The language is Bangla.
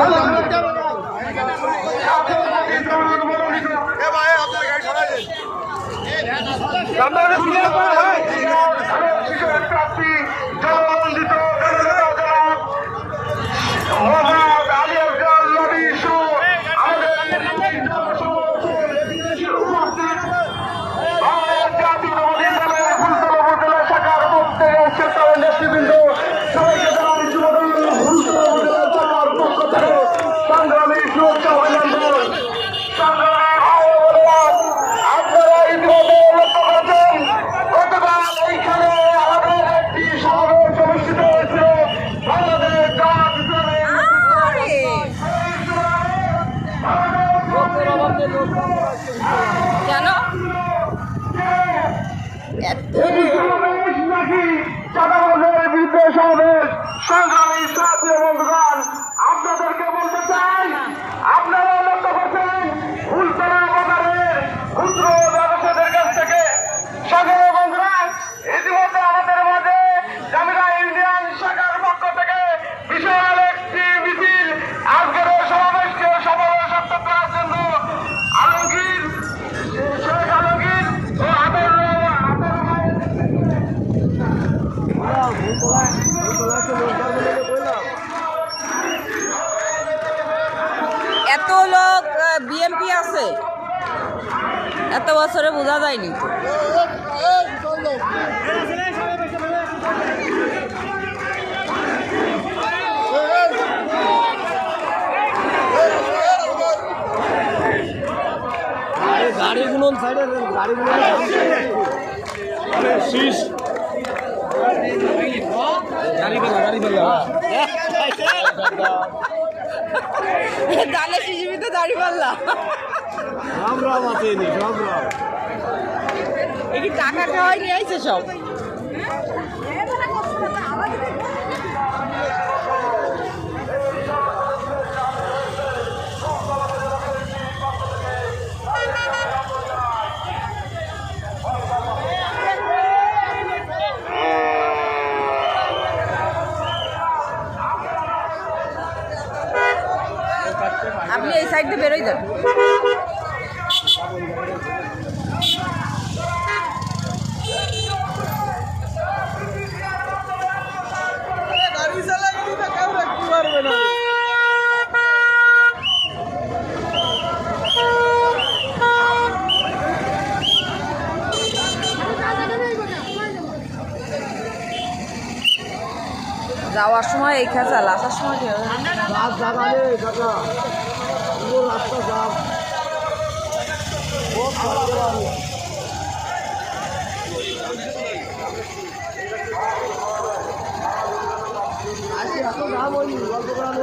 Come on. এত এত লোক বিএমপি আছে। এত বছরে বোঝা যায়নি। গাড়ি গাড়ি দালে শিশিবিতে দাড়ি পাল্লা রাম রাম আসেনি রাম রাম এই টাকা খাওয়াই নিয়ে আইছে সব? আপনি এই সাইড দিয়ে বেরোই দেন যাওয়ার সময় এই খেঁচাল আসার সময় পুরো রাস্তা জাম বহুত খারাপ আজকে এত জাম হয়নি গল্প করার